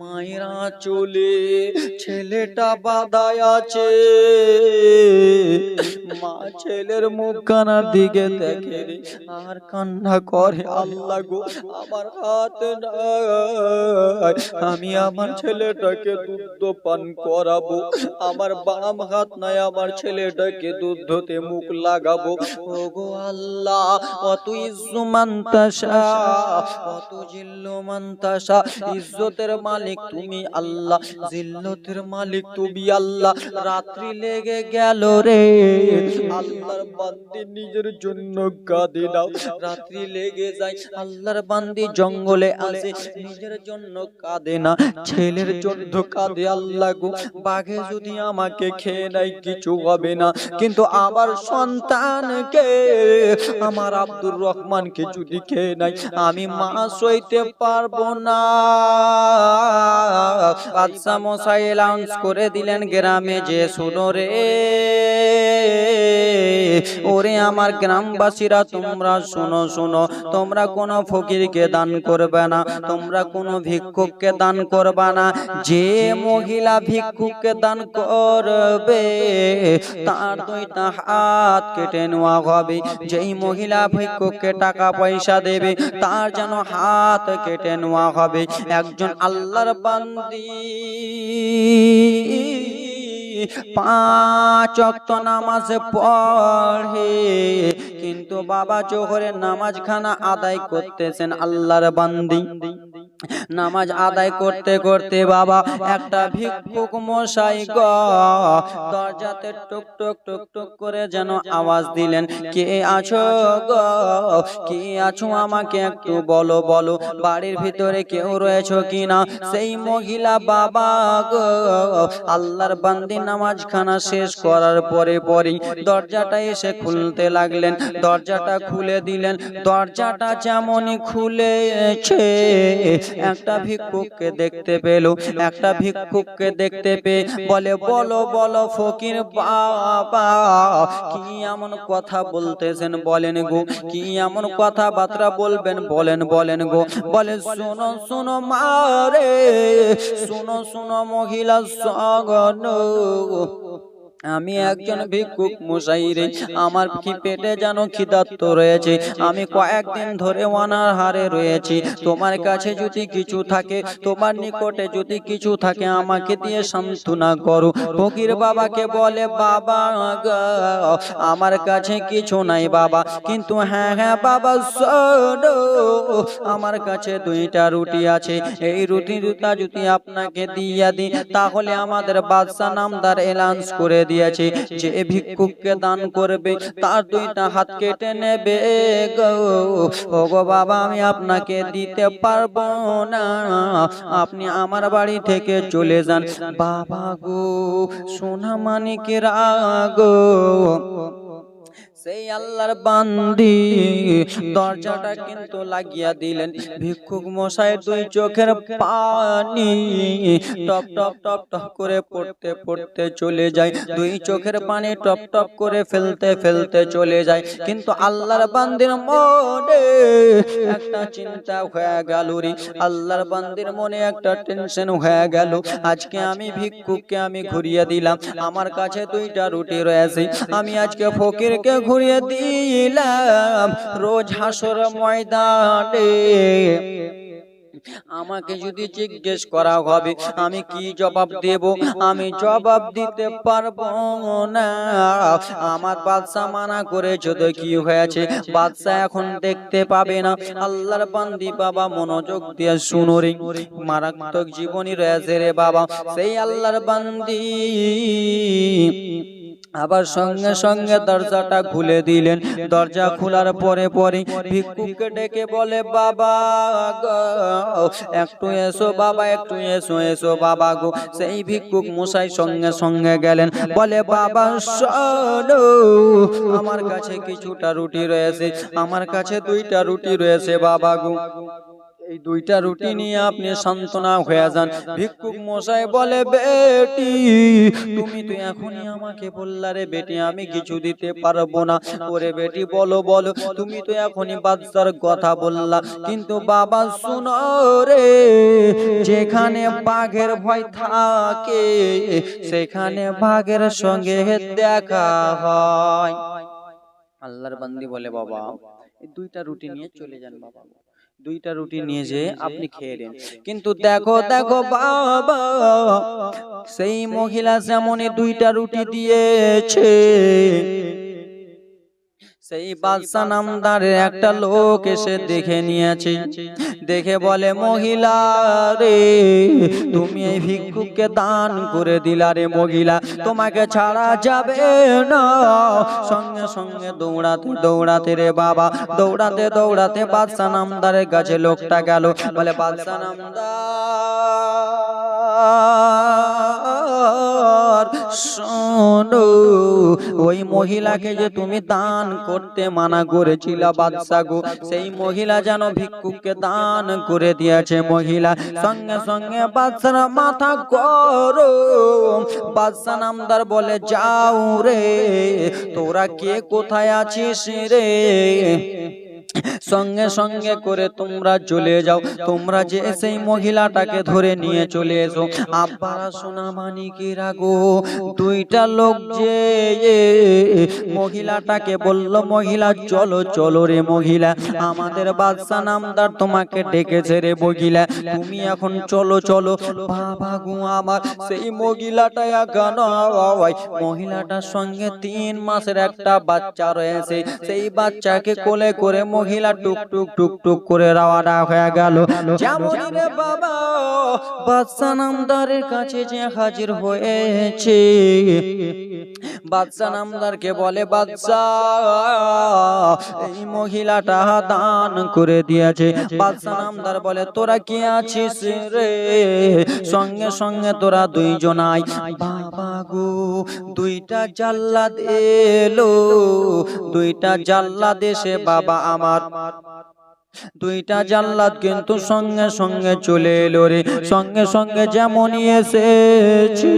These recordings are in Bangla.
মায়েরা চলে ছেলেটা বাদায় আছে। মা ছেলের মুখ কানার দিকে দেখে রে আর কান্না করে আল্লাহ গো আমার হাত নাই। আমি আমার ছেলেটাকে দুধ পান করাবো আমার বাম হাত নাই আমার ছেলেটাকে দুধতে মুখ লাগাবো। ও গো আল্লাহ অত ইজ্জু মান্তাসা অত জিল্লু মান্তাসা ইজ্জতের মালিক তুমি আল্লাহ জিল্লতের মালিক তুমি আল্লাহ। রাত্রি লেগে গেল রে। আল্লাহর বান্দি নিজের জন্য কাঁদে নাও রাত্রি লেগে যায় আল্লাহর বান্দি জঙ্গলে আসে। নিজের জন্য কাঁদে না ছেলের জন্য কাঁদে আল্লাহ গো। বাঘে যদি আমাকে খেয়ে নেয় কিছু হবে না। কিন্তু আমার সন্তানকে আমার আব্দুর রহমানকে যদি খেয়ে নেয় আমি মা সইতে পারব না। বাদশা মশাই অ্যালাউন্স করে দিলেন গ্রামে যে শুনো রে। ওরে আমার গ্রামবাসীরা, তোমরা শোনো শোনো। তোমরা কোনো ফকিরকে দান করবে না, তোমরা কোনো ভিক্ষুককে দান করবে না। যে মহিলা ভিক্ষুককে দান করবে, তার দুইটা হাত কেটে নেওয়া হবে। যেই মহিলা ভিক্ষুককে টাকা পয়সা দেবে, তার যেন হাত কেটে নেওয়া হবে। একজন আল্লাহর বান্দি। পাঁচ অক্ত নামাজ পড়ে কিন্তু বাবা চোখরে নামাজ খানা আদায় করতেছেন আল্লাহর বান্দি। নামাজ আদায় করতে করতে বাবা একটা ভিক্ষুক মশাই গ দরজাতে টুক টুক টুক টুক করে যেন আওয়াজ দিলেন কে আছো গ? কে আছো আমাকে একটু বলো বলো বাড়ির ভিতরে কেউ রয়েছো কিনা? সেই মহিলা বাবা গো আল্লাহর বান্দি নামাজ খানা শেষ করার পরে পরেই দরজাটা এসে খুলতে লাগলেন দরজাটা খুলে দিলেন দরজাটা যেমনই খুলেছে একটা ভিক্ষুককে দেখতে পেল একটা ভিক্ষুককে দেখতে পেয়ে বলে, বলো বলো ফকির কি এমন কথা বলতেছেন, বলেন গো, কি এমন কথাবার্তা বলবেন, বলেন বলেন গো। বলে, শোনো শোনো মারে শোনো শোনো মহিলা সগন আমি একজন ভিক্ষুক মশাই রে আমার কি পেটে যেন খিদাত্ত রয়েছে? আমি কয়েকদিন ধরে ওনার হারে রয়েছি। তোমার কাছে যদি কিছু থাকে তোমার নিকটে যদি কিছু থাকে আমাকে দিয়ে সান্ত্বনা করো। ফকির বাবাকে বলে বাবা আমার কাছে কিছু নাই বাবা। কিন্তু হ্যাঁ হ্যাঁ বাবা শোনো। আমার কাছে দুইটা রুটি আছে। এই রুটি দুটা যদি আপনাকে দিয়ে দিই তাহলে আমাদের বাদশা নামদার এলান্স করে দিয়েছে, যে ভিক্ষুককে দান করবে, তার দুইটা হাত কেটে নেবে বাবা, আমি আপনাকে দিতে পারব না। আপনি আমার বাড়ি থেকে চলে যান। বাবা গো, সোনা মানিকের আগো সেই আল্লাহর বান্দি। দরজাটা কিন্তু লাগিয়া দিলেন। ভিক্ষুক মশাই দুই চোখের পানি টপ টপ টপ টপ করে পড়তে পড়তে চলে যায়। দুই চোখের পানি টপ টপ করে ফেলতে ফেলতে চলে যায়। কিন্তু আল্লাহর বান্দির মনে একটা চিন্তা হয়ে গেল রে। আল্লাহর বান্দির মনে একটা টেনশন হয়ে গেল। আজকে আমি ভিক্ষুককে আমি ঘুরিয়ে দিলাম। আমার কাছে দুইটা রুটি রয়েছে। আমি আজকে ফকিরকে ঘুরিয়ে দিলাম রোজ হাসর ময়দানে। আমাকে যদি জিজ্ঞেস করা হবে, আমি কি জবাব দেব? আমি জবাব দিতে পারব না। আমার বাদশা মানা তো কি হয়েছে? বাদশা এখন দেখতে পাবে না। আল্লাহর বান্দি বাবা, মনোযোগ দিয়ে শুনো রে। মারাত্মক জীবনী রয়েছে রে বাবা। সেই আল্লাহর বান্দি। আবার সঙ্গে সঙ্গে দরজাটা খুলে দিলেন। দরজা খোলার পরে পরে ভিক্ষুককে ডেকে বলে বাবা একটু এসো বাবা একটু এসো এসো বাবা গো। সেই ভিক্ষুক মশাই সঙ্গে সঙ্গে গেলেন। বলে বাবা শোনো আমার কাছে কিছুটা রুটি রয়েছে। আমার কাছে দুইটা রুটি রয়েছে বাবা গো। এই দুইটা রুটি নিয়ে আপনি সান্ত্বনা হয়ে যান। ভিক্ষুক মশাই বলে বেটি তুমি তো এখনই আমাকে বললা রে বেটি আমি কিছু দিতে পারব না। ওরে বেটি বলো বলো তুমি তো এখনই বাচ্চার কথা বললা। কিন্তু বাবা শুনো রে যেখানে বাঘের ভয় থাকে সেখানে বাঘের সঙ্গে দেখা হয়। আল্লাহর বান্দি বলে বাবা এই দুইটা রুটি নিয়ে চলে যান বাবা। দুইটা রুটি নিয়ে যে আপনি খেয়ে নেন। কিন্তু দেখো দেখো বাবা সেই মহিলা যেমনই দুইটা রুটি দিয়েছে সেই বাদশা নামদারের একটা লোক এসে দেখে নিয়েছে। দেখে বলে মহিলা রে তুমি এই ভিক্ষুককে দান করে দিলা রে মহিলা। তোমাকে ছাড়া যাবে না। সঙ্গে সঙ্গে দৌড়াতে দৌড়াতে রে বাবা দৌড়াতে দৌড়াতে বাদশা নামদারের কাছে লোকটা গেল। বলে বাদশা নামদার শোনো, ওই মহিলাকে যে তুমি দান করতে মানা করেছিল বাদশা গো, সেই মহিলা যেন ভিক্ষুককে দান করে দিয়েছে মহিলা। সঙ্গে সঙ্গে বাদশার মাথা করো বাদশা নামদার বলে, যাও রে, তোরা কে কোথায় আছিস রে? সঙ্গে সঙ্গে করে তোমরা চলে যাও। তোমরা যে সেই মহিলাটাকে ধরে নিয়ে চলে এসো। আব্বারা সোনা মানিকেরা গো দুইটা লোক যে মহিলাটাকে বলল, মহিলা, চলো চলো রে মহিলা। আমাদের বাদশা নামদার তোমাকে ডেকেছে রে মহিলা। তুমি এখন চলো চলো। বাবা গো আমার, সেই মহিলাটা ওই মহিলাটার সঙ্গে তিন মাসের একটা বাচ্চা রয়েছে। সেই বাচ্চাকে কোলে করে মহিলা টুক টুক টুক টুক করে রাওয়ানা হয়ে গেল। যেমনই রে বাবা, বাদশা নামদারের কাছে যে হাজির হয়েছে, বাদশা নামদারকে বলে, বাদশা, এই মহিলাটা দান করে দিয়েছে। বাদশা নামদার বলে, তোরা কি আছিস রে? সঙ্গে সঙ্গে তোরা দুইজনাই বাবা গো দুইটা জাল্লাদ এলো, দুইটা জাল্লাদ এসে বাবা আমার। দুইটা জাল্লাদ কিন্তু সঙ্গে সঙ্গে চলে এলো রে, সঙ্গে সঙ্গে যেমন এসেছে।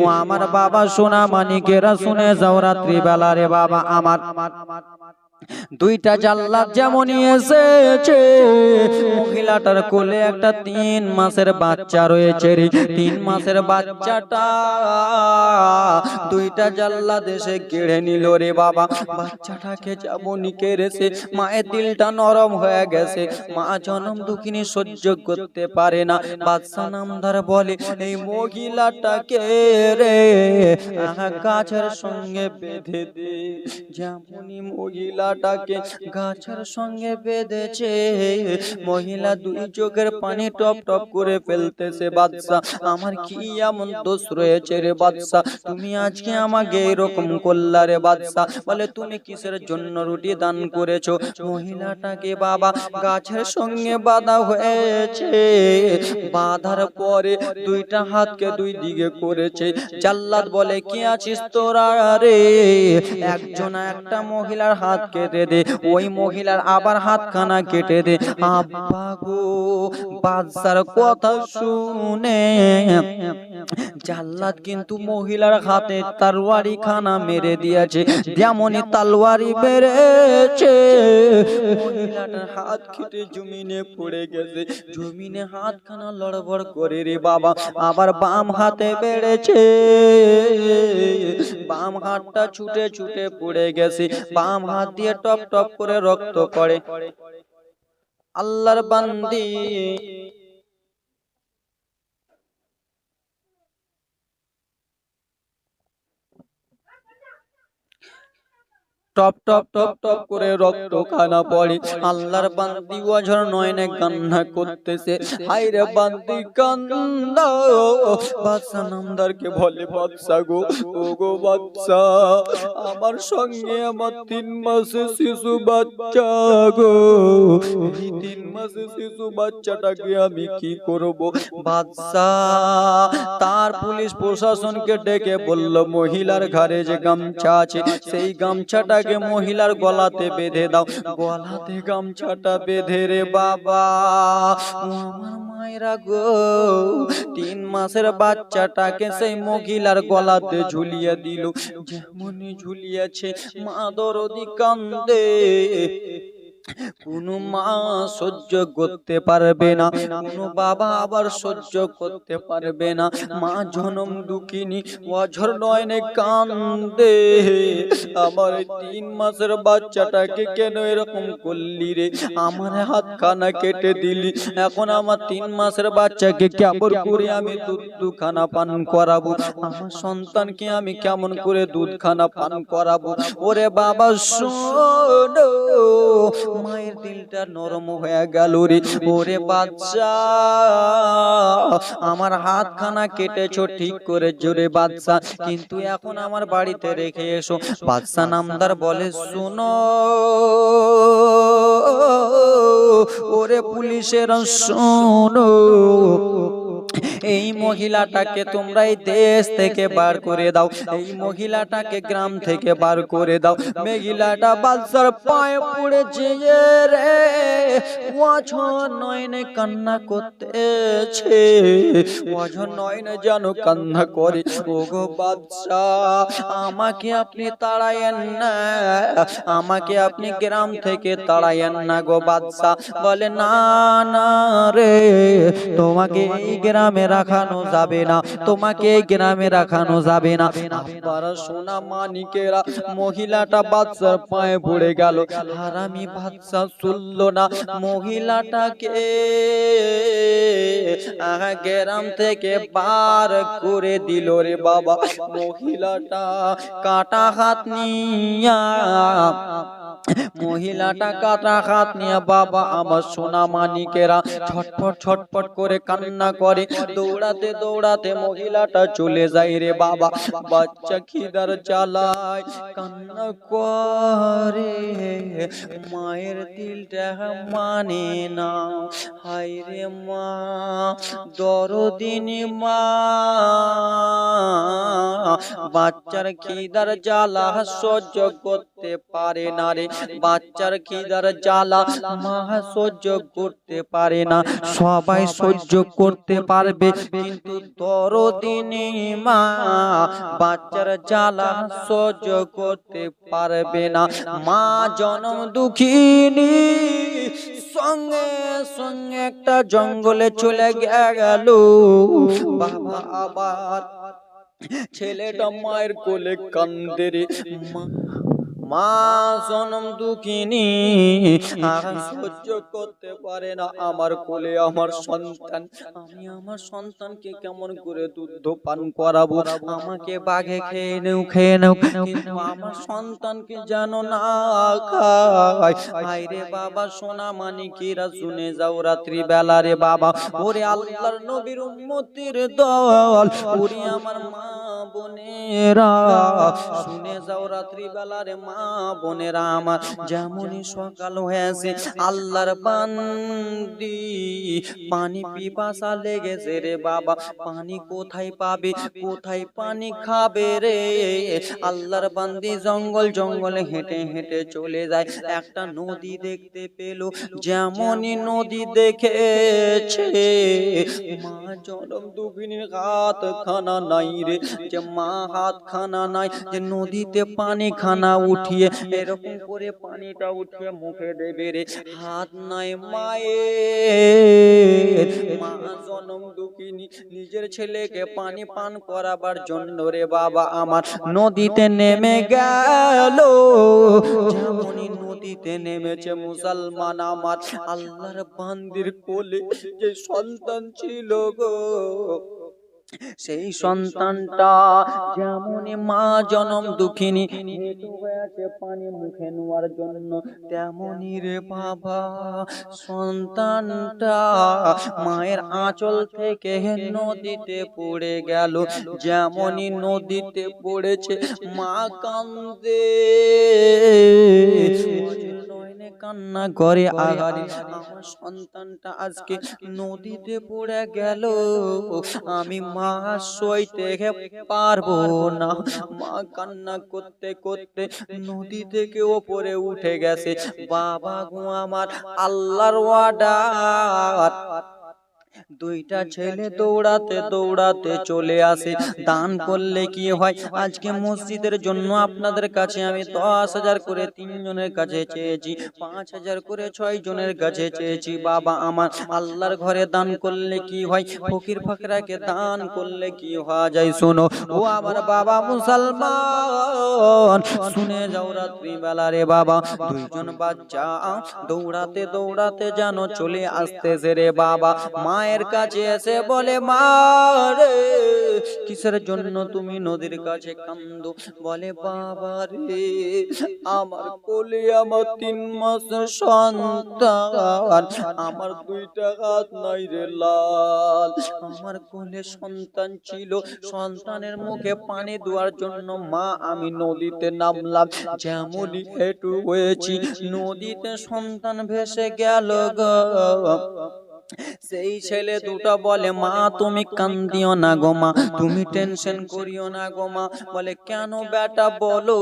ও আমার বাবা সোনা মানিকেরা শুনে যাও রাত্রিবেলা রে বাবা আমার আমার। দুইটা জাল্লাদ যেমনই এসেছে। মহিলাটার কোলে একটা তিন মাসের বাচ্চা রয়েছে রে। তিন মাসের বাচ্চাটা দুইটা জাল্লাদ এসে কেড়ে নিল রে বাবা। বাচ্চাটাকে যেমনই কেড়েছে। মায়ের দিলটা নরম হয়ে গেছে। মা জনম দুঃখিনী সহ্য করতে পারে না। বাদশা নামদার বলে এই মহিলাটাকে রে গাছের সঙ্গে বেঁধে দে। যেমনই মহিলাটাকে গাছের সঙ্গে বেঁধেছে। মহিলা দুই চোখের পানি টপ টপ করে ফেলতেছে। বাদশা, আমার কি এমন দোষ রয়েছে রে বাদশা? তুমি আজকে আমাকে এরকম করলা রে বাদশা। বলে, তুমি কিসের জন্য রুটি দান করেছ? মহিলাটাকে, বাবা, গাছের সঙ্গে বাঁধা হয়েছে। বাঁধার পরে দুইটা হাতকে দুই দিকে করেছে। জাল্লাদ বলে, কি আছিস তোরা রে? একজন একটা মহিলার হাত কেটে দে, ওই মহিলার আবার হাতখানা কেটে দে। আব্বা গো, বাদশার কথা শুনে। জাল্লাদ কিন্তু মহিলার হাতে খানা মেরে দিয়েছে, যেমনই বেড়েছে। হাত কেটে জমিনে পড়ে গেছে, জমিনে হাতখানা লড়বড় করে রে বাবা, আবার বাম হাতে বেড়েছে। বাম হাতটা ছুটে ছুটে পড়ে গেছে, বাম হাত দিয়ে টপ টপ করে রক্ত করে আল্লাহর বান্দি টপ টপ টপ টপ করে রক্ত খানা পড়ে। আল্লাহর বান্দি ওঝর নয়নে কান্না করতেছে। হাই রে বান্দি কান্দা। বাদশা নামদারকে বলে বাদশা গো ও গো বাদশা আমার সঙ্গে আমার তিন মাসে শিশু বাচ্চা গো। এই তিন মাসে শিশু বাচ্চাটাকে আমি কি করব? বাদশা তার পুলিশ প্রশাসনকে ডেকে বলল মহিলার ঘরে যে গামছা আছে সেই গামছাটা গামছাটাকে মহিলার গলাতে বেঁধে দাও। গলাতে গামছাটা বেঁধে রে বাবা। আমার মায়েরা গো, তিন মাসের বাচ্চাটাকে সেই মহিলার গলাতে ঝুলিয়ে দিল। যেমনই ঝুলিয়েছে, মা দরদি কান্দে। কোনো মা সহ্য করতে পারবে না, কোনো বাবা আবার সহ্য করতে পারবে না। মা জনম দুঃখিনী, অঝর নয়নে কান্দে। আমার তিন মাসের বাচ্চাটাকে কেন এরকম করলি রে? আমার হাত খানা কেটে দিলি। এখন আমার তিন মাসের বাচ্চাকে কেমন করে আমি দুধ দুখানা পান করাবো? আমার সন্তানকে আমি কেমন করে দুধ খানা পান করাবো? ওরে বাবা, শোনো। মায়ের দিলটা নরম হয়ে গেল রে। ওরে বাচ্চা আমার হাতখানা কেটেছো ঠিক করে জোরে বাচ্চা। কিন্তু এখন আমার বাড়িতে রেখে এসো। বাদশা নামদার বলে শুনো। ওরে পুলিশের শোনো। এই মহিলাটাকে তোমরা এই দেশ থেকে বার করে দাও, এই মহিলাটাকে গ্রাম থেকে বার করে দাও। মহিলাটা বালসার পায়ে পড়েছে রে ওজন নয়নে কান্না করতেছে ওজন নয়নে যেন কান্না করে। ও গো বাদশা, আমাকে আপনি তাড়ায়েন না, আমাকে আপনি গ্রাম থেকে তাড়ায়েন না গো বাদশা। বলে, না না রে, তোমাকে এই গ্রামে রাখানো যাবে না। তোমাকে এই গ্রামে রাখানো যাবে না। আপনারা সোনা মানিকেরা মহিলাটা বাচ্চার পায়ে পড়ে গেল। হারামি বাচ্চা শুনল না। মহিলাটাকে গ্রাম থেকে বার করে দিল রে বাবা। মহিলাটা কাটা হাত নিয়া, মহিলাটা কাটা হাত নিয়ে, বাবা, আমার সোনা মানিকেরা ছটফট ছটফট করে কান্না করে। দৌড়াতে দৌড়াতে মহিলাটা চলে যায় রে বাবা। বাচ্চা খিদার চালায় কান্না করে। মায়ের দিলটা মানে না। হায় রে মা দরদিনী মা। বাচ্চার খিদার জ্বালা সহ্য করতে পারে না রে। বাচ্চার খিদার জ্বালা মা সহ্য করতে পারে না। সবাই সহ্য করতে পারবে, কিন্তু দরদিনী মা বাচ্চার জ্বালা সহ্য করতে পারবে না। মা জনম দুঃখিনী, সঙ্গে সঙ্গে একটা জঙ্গলে চলে গেল। বাবা আবার ছেলেটা মায়ের কোলে কান্দে রে। মা মা জনম দুঃখিনী। আর সহ্য করতে পারে না আমার কোলে আমার সন্তান। আমি আমার সন্তানকে কেমন করে দুধ পান করাবো? আমাকে বাঘে খেয়ে নেও খেয়ে নেও। কিন্তু আমার সন্তানকে জানো না রে বাবা, সোনা মানিকেরা শুনে যাও রাত্রি বেলা রে বাবা। ওরে আল্লাহর নবীর উম্মতির দল। ওরে আমার মা বোনেরা শুনে যাও মা বোনেরা আমার। যেমনই সকাল হয়েছে আল্লাহর বান্দি। পানি পিপাসা লেগেছে রে বাবা। পানি কোথায় পাবে? কোথায় পানি খাবে রে? আল্লাহর বান্দি জঙ্গল জঙ্গলে হেঁটে হেঁটে চলে যায়। একটা নদী দেখতে পেল। যেমনই নদী দেখেছে মা জনম দুঃখিনীর হাত খানা নাই রে। মা হাত খানা নাই যে নদীতে পানি খানা উঠিয়ে এরকম করে পানিটা উঠিয়ে মুখে দেবে রে। হাত নাই মায়ের। মা জনম দুঃখিনী। নিজের ছেলেকে পানি পান করাবার জন্য রে বাবা আমার। নদীতে নেমে গেল। নদীতে নেমেছে মুসলমান আমার। আল্লাহর বান্দির কোলে যে সন্তান ছিল গো। সেই সন্তানটা যেমনই মা জনম দুঃখিনী হয়েছে পানি মুখে নেওয়ার জন্য। তেমনই রে বাবা সন্তানটা মায়ের আঁচল থেকে নদীতে পড়ে গেল। যেমনই নদীতে পড়েছে মা কান্দে। কান্না করে আগারে আমার সন্তানটা আজকে নদীতে পড়ে গেল। আমি মা মা সইতে পারব না। মা কান্না করতে করতে নদী থেকে ওপরে উঠে গেছে। বাবা গো আমার আল্লাহর ওয়াডার দুইটা ছেলে দৌড়াতে দৌড়াতে চলে আসে। দান করলে কি হয়? আজকে মসজিদের জন্য আপনাদের কাছে আমি দশ হাজার করে তিনজনের কাছে চেয়েছি। পাঁচ হাজার করে ছয় জনের কাছে চেয়েছি। বাবা আমার আল্লাহর ঘরে দান করলে কি হয়? ফকির ফাকরাকে দান করলে কি হওয়া যায় শোনো। ও আমার বাবা মুসলমান। শুনে যাও রাত্রি বেলা রে বাবা। দুইজন বাচ্চা দৌড়াতে দৌড়াতে যেন চলে আসতেছে রে বাবা মায়ের কাছে এসে বলে মা রে কিসের জন্য তুমি নদীর কাছে কান্দো বলে বাবা রে আমার কোলে আমার তিন মাসের সন্তান। আমার দুইটা হাত নাই রে লাল। আমার কোলে সন্তান ছিল। সন্তানের মুখে পানি দেওয়ার জন্য মা আমি নদীতে নামলাম। যেমনই হেঁটু হয়েছি নদীতে সন্তান ভেসে গেল গো। সেই ছেলে দুটো বলে মা তুমি কান্দিও না গো মা তুমি টেনশন করিও না গো মা। বলে কেন বেটা বলো?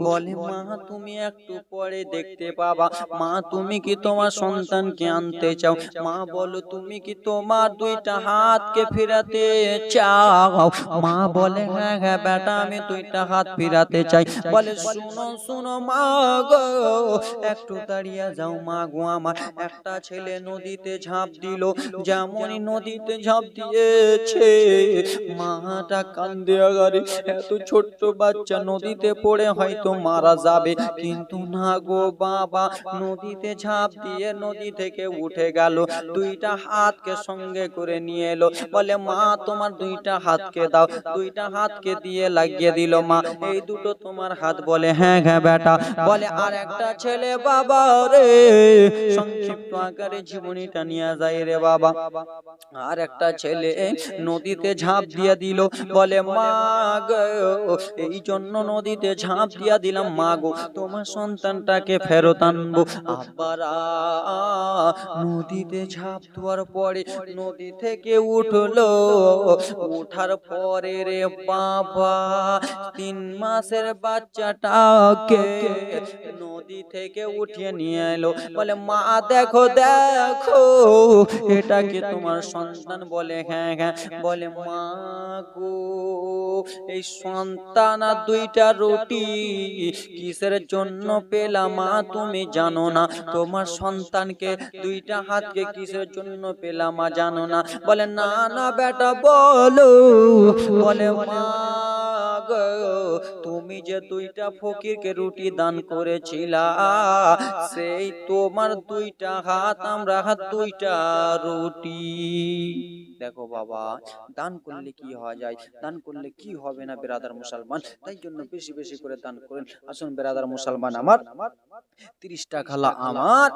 বলে? মা তুমি একটু পরে দেখতে পাবা। মা তুমি কি তোমার সন্তানকে আনতে চাও? মা বলো তুমি কি তোমার দুইটা হাতকে ফিরাতে চাও? মা বলে হ্যাঁ হ্যাঁ বেটা আমি দুইটা হাত ফিরাতে চাই। বলে শুনো শুনো মা গো একটু দাঁড়িয়ে যাও মা গো আমার একটা ছেলে নদীতে ঝাঁপ দিল যেমনই নদীতে ঝাঁপ দিয়েছে মাটা কান্দে আগারে এত ছোট্ট বাচ্চা নদীতে পড়ে হয়তো মারা যাবে কিন্তু না গো বাবা নদীতে ঝাঁপ দিয়ে নদী থেকে উঠে গেল দুইটা হাতকে সঙ্গে করে নিয়ে এলো বলে মা তোমার দুইটা হাতকে দাও দুইটা হাতকে দিয়ে লাগিয়ে দিল মা এই দুটো তোমার হাত বলে হ্যাঁ হ্যাঁ বেটা বলে আর একটা ছেলে বাবা রে সংক্ষিপ্ত আকারে জীবনীটা নিয়ে যায় রে বাবা। আর একটা ছেলে নদীতে ঝাঁপ দিয়ে দিল। বলে, মা এই জন্য নদীতে ঝাঁপ দিয়া দিলাম। মা গো, তোমার সন্তানটাকে ফেরত আনব। আবার নদীতে ঝাঁপ দেওয়ার পরে নদী থেকে উঠল। উঠার পরে রে বাবা, তিন মাসের বাচ্চাটাকে নদী থেকে উঠিয়ে নিয়ে এলো। বলে, মা, দেখো দেখো এটা কি তোমার সন্তান বলে হ্যাঁ হ্যাঁ বলে মা গো এই সন্তান আর দুইটা রুটি কিসের জন্য পেলাম মা তুমি জানো না? তোমার সন্তানকে দুইটা হাতকে কিসের জন্য পেলাম মা জানো না? বলে না না বেটা বলো। বলে মা গো, তুমি যে দুইটা ফকিরকে রুটি দান করেছিলা, সেই তোমার দুইটা হাত আমরা হাত দুইটা রুটি। দেখো বাবা, দান করলে কি হওয়া যায়? দান করলে কি হবে না বেরাদার মুসলমান? তাই জন্য বেশি বেশি করে দান করেন। আসুন বেরাদার মুসলমান আমার, তিরিশটা খালা আমার,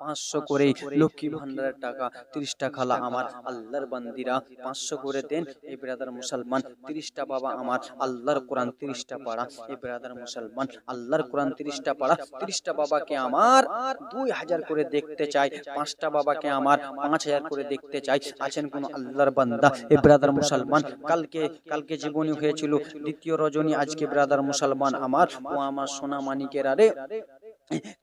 পাঁচশো করে লক্ষ্মী ভান্ডারের টাকা, তিরিশটা খালা আমার, আল্লাহর বান্দিরা পাঁচশো করে দেন। এই বেরাদার মুসলমান, তিরিশটা বাবা আমার, আল্লাহর কোরআন তিরিশটা পাড়া এই ব্রাদার মুসলমান আল্লাহর কোরআন ত্রিশটা পাড়া তিরিশটা বাবাকে আমার দুই হাজার করে দেখতে চাই পাঁচটা বাবাকে আমার পাঁচ হাজার করে দেখতে চাই। আছেন কোন আল্লাহর বান্দা? এ ব্রাদার মুসলমান কালকে কালকে জীবনী হয়েছিল দ্বিতীয় রজনী আজকে ব্রাদার মুসলমান আমার ও আমার সোনা মানিকের আরে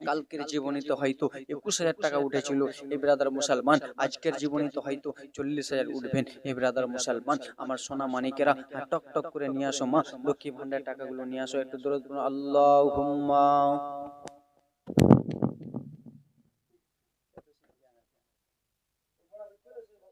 কালকের জীবনীতে হয়তো একুশ হাজার টাকা উঠেছিল। এই ব্রাদার মুসলমান আজকের জীবনীতে হয়তো চল্লিশ হাজার উঠবেন। এই ব্রাদার মুসলমান আমার সোনা মানিকেরা টক টক করে নিয়ে আসো মা। লক্ষ্মী ভান্ডার টাকাগুলো নিয়ে আসো একটু দূর আল্লাহ